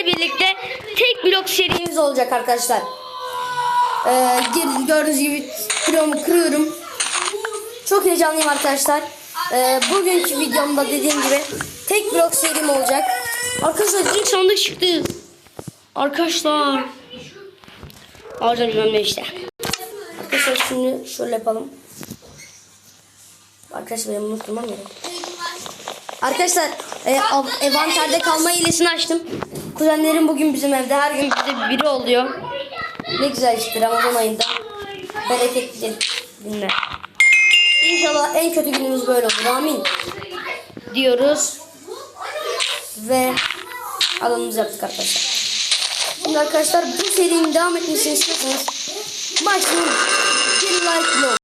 sizlerle birlikte tek blok serimiz olacak arkadaşlar. Ee, gördüğünüz gibi bloğumu kırıyorum. Çok heyecanlıyım arkadaşlar. Ee, bugünkü videomda dediğim gibi tek blok serim olacak. Arkadaşlar ilk sandık çıktı. Arkadaşlar. Alacağım bilmem işte. Arkadaşlar şimdi şöyle yapalım. Arkadaşlar benim kırmam gerek. Arkadaşlar e, av- kalma hilesini açtım. Kuzenlerim bugün bizim evde her gün bize biri oluyor. Ne güzel işte Ramazan ayında. Bereketli günler. İnşallah en kötü günümüz böyle olur. Amin. Diyoruz. Ve alanımızı yaptık arkadaşlar. Şimdi arkadaşlar bu serinin devam etmesini istiyorsanız başlayın. Bir like.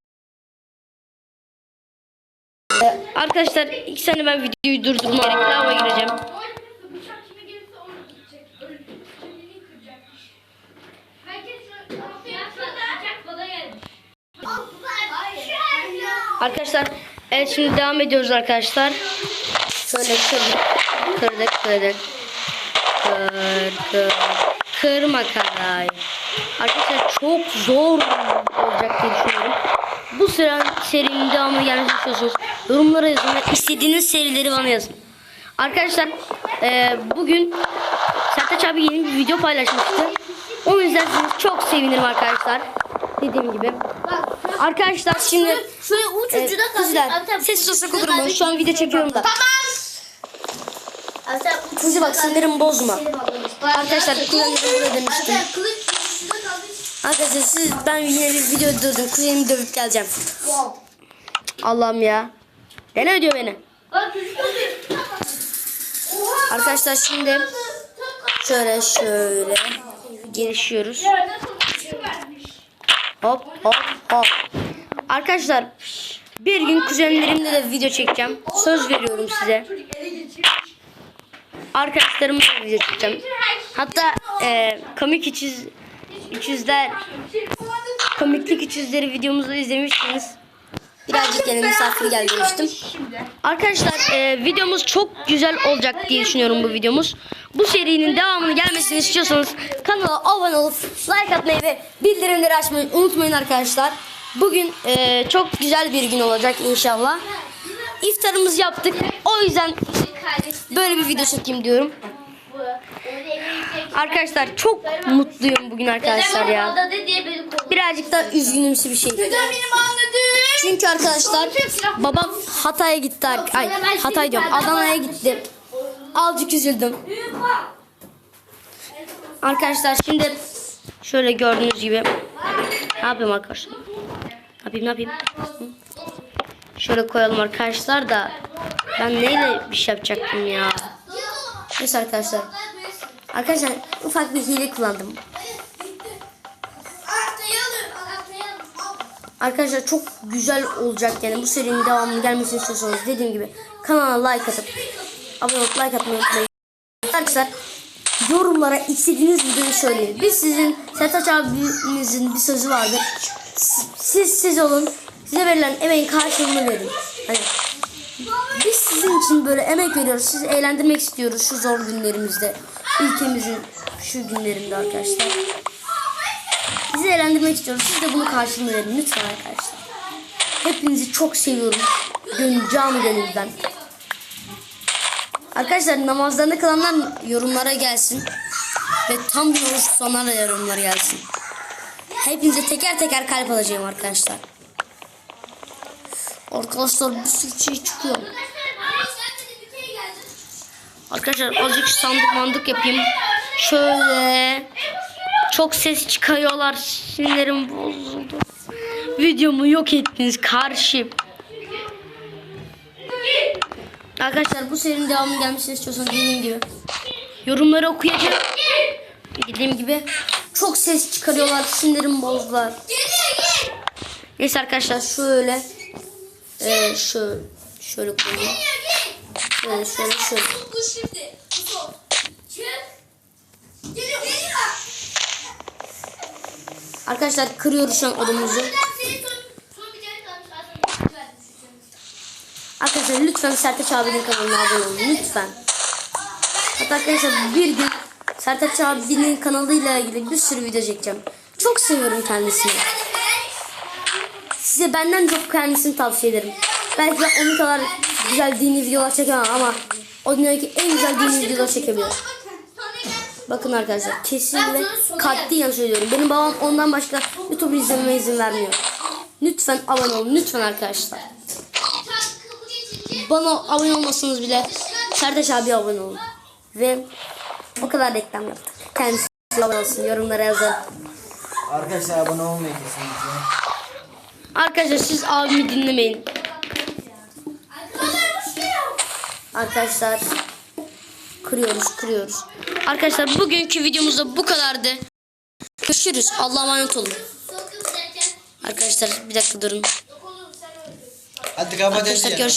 Ee, arkadaşlar iki saniye ben videoyu durdurmam gerek. Lava gireceğim. Arkadaşlar evet şimdi devam ediyoruz arkadaşlar. Şöyle kırdık. Kırdık kırdık. Kır kır. Kırma karayı. Arkadaşlar çok zor olacak diye düşünüyorum. Bu sıra serinin devamı gelmesini istiyorsanız yorumlara yazın ve istediğiniz serileri bana yazın. Arkadaşlar e, bugün Sertaç abi yeni bir video paylaşmıştı. Onu izlerseniz çok sevinirim arkadaşlar. Dediğim gibi. Arkadaşlar şimdi Şöyle uç Evet, ucuna kalsın. kızlar, Abi sen sessiz uç olsak ucuna olur mu? Şu an video çekiyorum da. Tamam. Kızı bak ucuna sinirimi bozma. Arkadaşlar kuzenlerime burada demiştim. Arkadaşlar siz ben yine bir video durdum. Kuzenimi dövüp geleceğim. Allah'ım ya. Gene ödüyor beni. Arkadaşlar şimdi şöyle şöyle gelişiyoruz. Hop hop hop. Arkadaşlar bir gün kuzenlerimle de video çekeceğim. Söz veriyorum size. Arkadaşlarımla da video çekeceğim. Hatta e, komik içiz içizler komiklik içizleri videomuzu izlemişsiniz. Birazcık yine misafir geldi demiştim. Arkadaşlar e, videomuz çok güzel olacak diye düşünüyorum bu videomuz. Bu serinin devamını gelmesini istiyorsanız kanala abone olup like atmayı ve bildirimleri açmayı unutmayın arkadaşlar. Bugün e, çok güzel bir gün olacak inşallah. İftarımızı yaptık. O yüzden böyle bir video çekeyim diyorum. Arkadaşlar çok mutluyum bugün arkadaşlar ya. Birazcık da üzgünümsü bir şey. Çünkü arkadaşlar babam Hatay'a gitti. Ay Hatay diyorum Adana'ya gitti. Azıcık üzüldüm. Arkadaşlar şimdi şöyle gördüğünüz gibi ne yapayım arkadaşlar? Ne yapayım ne yapayım? Şöyle koyalım arkadaşlar da ben neyle bir şey yapacaktım ya? Neyse arkadaşlar. Arkadaşlar ufak bir hile kullandım. Arkadaşlar çok güzel olacak yani bu serinin devamını gelmesini istiyorsanız dediğim gibi kanala like atıp abone olup like atmayı unutmayın. Arkadaşlar yorumlara istediğiniz videoyu söyleyin. Biz sizin Sertaç abimizin bir sözü vardır. S- Siz siz olun. Size verilen emeğin karşılığını verin. Hani biz sizin için böyle emek veriyoruz. Sizi eğlendirmek istiyoruz şu zor günlerimizde. Ülkemizin şu günlerinde arkadaşlar. Sizi eğlendirmek istiyoruz. Siz de bunu karşılığını verin lütfen arkadaşlar. Hepinizi çok seviyorum. Gönül, canı gönülden. Arkadaşlar namazlarını kılanlar yorumlara gelsin. Ve tam gün oruç tutanlar da yorumlara gelsin. Hepinize teker teker kalp alacağım arkadaşlar. Arkadaşlar bir sürü şey çıkıyor. Arkadaşlar azıcık sandık mandık yapayım. Şöyle. Çok ses çıkarıyorlar. Sinirlerim bozuldu. Videomu yok ettiniz karşı. Arkadaşlar bu serinin devamı gelmesini istiyorsanız dediğim gibi yorumları okuyacağım. Dediğim gibi çok ses çıkarıyorlar. Sinirimi bozdular. Neyse arkadaşlar şöyle e, şöyle şöyle koyayım. Şöyle şöyle şöyle. Bu şimdi. Bu son. Çık. Geliyor. Geliyor. Arkadaşlar kırıyoruz şu an odamızı. Arkadaşlar lütfen Sertaç abinin kanalına abone olun lütfen. Hatta arkadaşlar bir gün Sertaç abinin kanalıyla ilgili bir sürü video çekeceğim. Çok seviyorum kendisini. Size benden çok kendisini tavsiye ederim. Belki de onun kadar güzel dini videolar çekemem ama o dünyadaki en güzel dini videolar çekebilir. Bakın arkadaşlar kesin ve katliyen söylüyorum. Benim babam ondan başka YouTube izlememe izin vermiyor. Lütfen abone olun lütfen arkadaşlar. Bana abone olmasanız bile Sertaç abi abone olun. Ve o kadar reklam yaptık. Kendisi abone olsun yorumlara yazın. Arkadaşlar abone olmayı kesinlikle. Arkadaşlar siz abimi dinlemeyin. Arkadaşlar kırıyoruz kırıyoruz. Arkadaşlar bugünkü videomuzda bu kadardı. Görüşürüz. Allah'a emanet olun. Arkadaşlar bir dakika durun. Hadi kapat Arkadaşlar görüşürüz.